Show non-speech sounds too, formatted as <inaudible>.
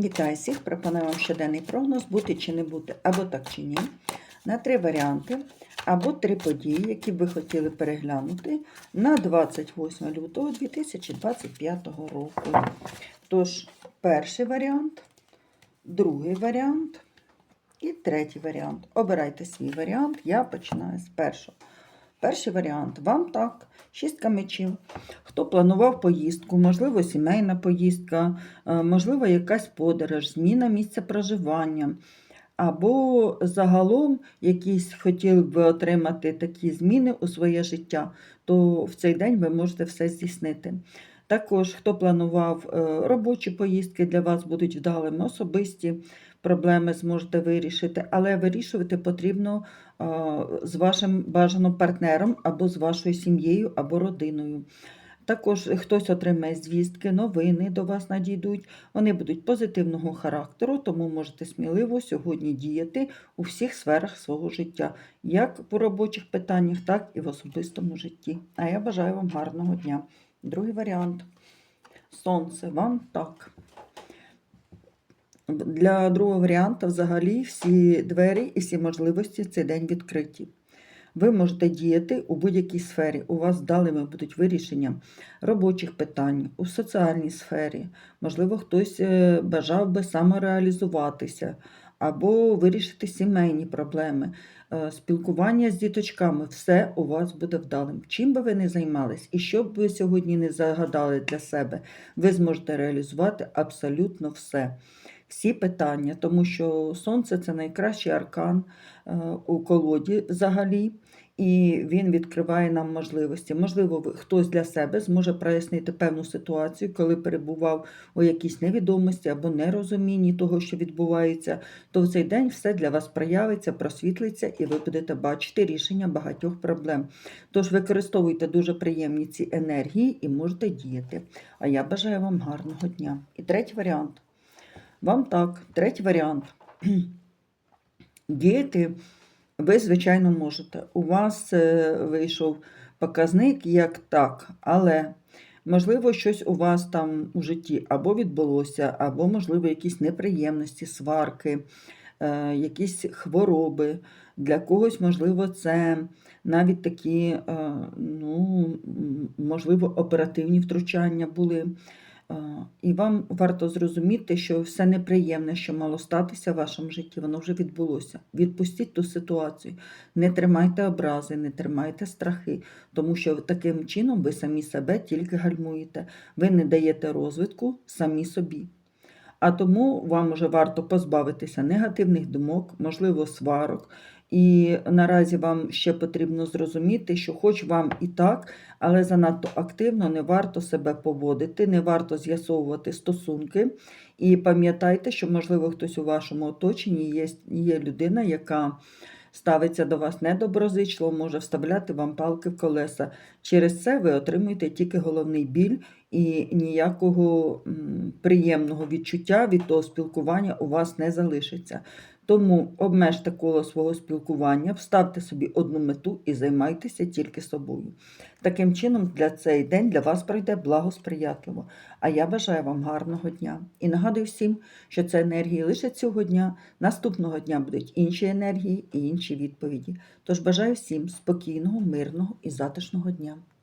Вітаю всіх! Пропоную вам щоденний прогноз бути чи не бути, або так чи ні, на три варіанти, або три події, які ви хотіли переглянути на 28 лютого 2025 року. Тож, перший варіант, другий варіант і третій варіант. Обирайте свій варіант. Я починаю з першого. Перший варіант вам так, шістка мечів. Хто планував поїздку, можливо, сімейна поїздка, е, можливо, якась подорож, зміна місця проживання. Або загалом якісь хотіли б отримати такі зміни у своє життя, то в цей день ви можете все здійснити. Також, хто планував е, робочі поїздки для вас будуть вдалими, особисті проблеми зможете вирішити, але вирішувати потрібно з вашим бажаним партнером або з вашою сім'єю або родиною. Також хтось отримає звістки, новини до вас надійдуть. Вони будуть позитивного характеру, тому можете сміливо сьогодні діяти у всіх сферах свого життя, як по робочих питаннях, так і в особистому житті. А я бажаю вам гарного дня. Другий варіант. Сонце вам так. Для другого варіанта взагалі всі двері і всі можливості цей день відкриті. Ви можете діяти у будь-якій сфері. У вас вдалими будуть вирішення робочих питань, у соціальній сфері. Можливо, хтось е, бажав би самореалізуватися або вирішити сімейні проблеми, Е, спілкування з діточками. Все у вас буде вдалим. Чим би ви не займались, і що б ви сьогодні не загадали для себе, ви зможете реалізувати абсолютно все. Всі питання, тому що сонце це найкращий аркан е, у колоді взагалі, і він відкриває нам можливості. Можливо, хтось для себе зможе прояснити певну ситуацію, коли перебував у якійсь невідомості або нерозумінні того, що відбувається, то в цей день все для вас проявиться, просвітлиться, і ви будете бачити рішення багатьох проблем. Тож використовуйте дуже приємні ці енергії і можете діяти. А я бажаю вам гарного дня. І третій варіант. Вам так, третій варіант. <clears throat> Діяти ви, звичайно, можете. У вас е, вийшов показник як так, але можливо, щось у вас там у житті або відбулося, або, можливо, якісь неприємності, сварки, е, якісь хвороби. Для когось, можливо, це навіть такі, е, ну, можливо, оперативні втручання були. І вам варто зрозуміти, що все неприємне, що мало статися в вашому житті, воно вже відбулося. Відпустіть ту ситуацію, не тримайте образи, не тримайте страхи, тому що таким чином ви самі себе тільки гальмуєте. Ви не даєте розвитку самі собі. А тому вам вже варто позбавитися негативних думок, можливо, сварок. І наразі вам ще потрібно зрозуміти, що хоч вам і так, але занадто активно не варто себе поводити, не варто з'ясовувати стосунки. І пам'ятайте, що, можливо, хтось у вашому оточенні є, є людина, яка ставиться до вас недоброзичливо, може вставляти вам палки в колеса. Через це ви отримуєте тільки головний біль і ніякого приємного відчуття від того спілкування у вас не залишиться. Тому обмежте коло свого спілкування, вставте собі одну мету і займайтеся тільки собою. Таким чином, для цей день для вас пройде благосприятливо. А я бажаю вам гарного дня. І нагадую всім, що це енергії лише цього дня. Наступного дня будуть інші енергії і інші відповіді. Тож бажаю всім спокійного, мирного і затишного дня.